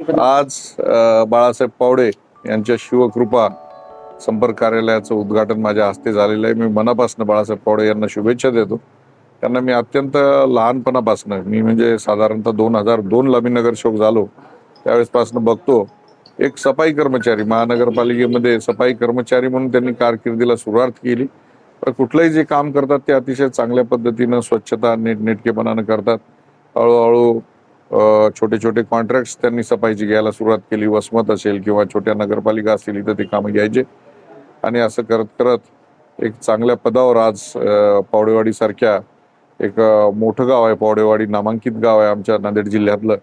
आज बाळासाहेब पावडे यांच्या शिवकृपा संपर्क कार्यालयाचं उद्घाटन माझ्या हस्ते झालेलं आहे. मी मनापासून बाळासाहेब पावडे यांना शुभेच्छा देतो. त्यांना मी अत्यंत लहानपणापासून मी म्हणजे साधारणतः दोन हजार दोनला मी नगरसेवक झालो त्यावेळेसपासून बघतो एक सफाई कर्मचारी महानगरपालिकेमध्ये सफाई कर्मचारी म्हणून त्यांनी कारकिर्दीला सुरुवात केली. तर कुठलंही जे काम करतात ते अतिशय चांगल्या पद्धतीनं स्वच्छता नीटनेटकेपणानं करतात. हळूहळू छोटे छोटे कॉन्ट्रॅक्ट त्यांनी सफाईची घ्यायला सुरुवात केली. वसमत असेल किंवा छोट्या नगरपालिका असतील इथं ते कामं घ्यायचे. आणि असं करत करत एक चांगल्या पदावर आज पावडेवाडीसारख्या एक मोठं गाव आहे. पावडेवाडी नामांकित गाव आहे आमच्या नांदेड जिल्ह्यातलं.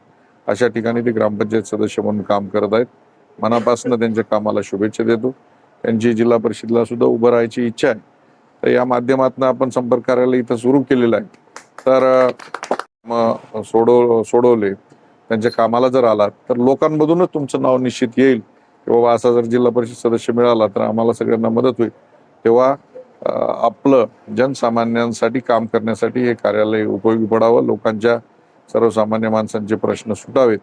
अशा ठिकाणी ते ग्रामपंचायत सदस्य म्हणून काम करत आहेत. मनापासून त्यांच्या कामाला शुभेच्छा देतो. त्यांची जिल्हा परिषदला सुद्धा उभं राहायची इच्छा आहे. तर या माध्यमातून आपण संपर्क कार्यालय इथं सुरू केलेलं आहे. तर अ, सोडव सोडवले त्यांच्या कामाला जर आला तर लोकांमधूनच तुमचं नाव निश्चित येईल. की बाबा असा जर जिल्हा परिषद सदस्य मिळाला तर आम्हाला सगळ्यांना मदत होईल. तेव्हा आपलं जनसामान्यांसाठी काम करण्यासाठी हे कार्यालय उपयोगी पडावं लोकांच्या सर्वसामान्य माणसांचे प्रश्न सुटावेत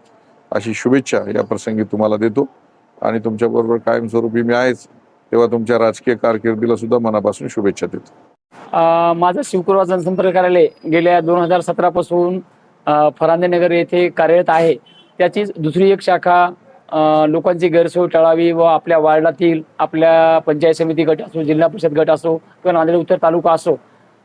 अशी शुभेच्छा या प्रसंगी तुम्हाला देतो. आणि तुमच्याबरोबर कायमस्वरूपी मी आहेच तेव्हा तुमच्या राजकीय कारकिर्दीला सुद्धा मनापासून शुभेच्छा देतो. माझं शिवकुरवा जनसंपर्क कार्यालय गेल्या दोन हजार सतरा पासून येथे कार्यरत आहे. त्याचीच दुसरी एक शाखा लोकांची गैरसोय टाळावी व आपल्या वार्डातील आपल्या पंचायत समिती गट असो जिल्हा परिषद गट असो किंवा नांदेड उत्तर तालुका असो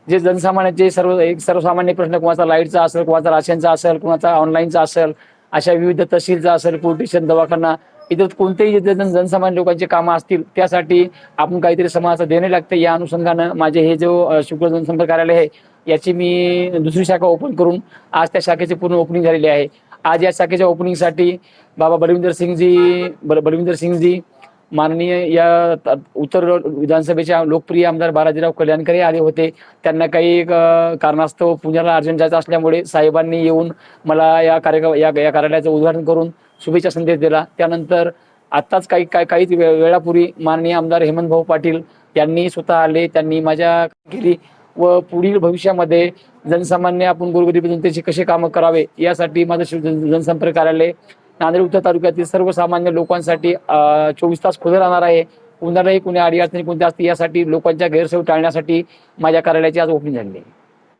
जे जनसामान्याचे सर्व एक सर्वसामान्य प्रश्न कोणाचा लाईटचा असेल कोणाचा राशनचा असेल कोणाचा ऑनलाईनचा असेल अशा विविध तहसीलचा असेल पोलीस दवाखाना इतर कोणतेही जनसामान्य लोकांचे कामं असतील त्यासाठी आपण काहीतरी समाजाचं देणे लागतं. या अनुषंगानं माझे हे जो शुक्ल शुक्र जनसंपर्क कार्यालय आहे याची मी दुसरी शाखा ओपन करून आज त्या शाखेची पूर्ण ओपनिंग झालेली आहे. आज या शाखेच्या ओपनिंगसाठी बाबा बलविंदर सिंगजी बल बलविंदर सिंगजी माननीय या उत्तर विधानसभेच्या लोकप्रिय आमदार बालाजीराव कल्याणकर आले होते. त्यांना काही एक, कारणास्तव पुण्याला अर्जंट जायचं असल्यामुळे साहेबांनी येऊन मला या कार्यक्रम या या कार्यालयाचं उद्घाटन करून शुभेच्छा संदेश दिला. त्यानंतर आत्ताच काही काही काहीच वेळापूर्वी माननीय आमदार हेमंत भाऊ पाटील यांनी स्वतः आले. त्यांनी माझ्या केली व पुढील भविष्यामध्ये जनसामान्य आपण गोरगरीब जनतेचे कसे कामं करावे यासाठी माझं जनसंपर्क कार्यालय नांदेड उत्तर तालुक्यातील सर्वसामान्य लोकांसाठी चोवीस तास खुलं राहणार आहे. कुणालाही कुणी अडीअडचणी कोणत्या असतील यासाठी लोकांच्या गैरसोय टाळण्यासाठी माझ्या कार्यालयाची आज ओपनिंग झाली आहे.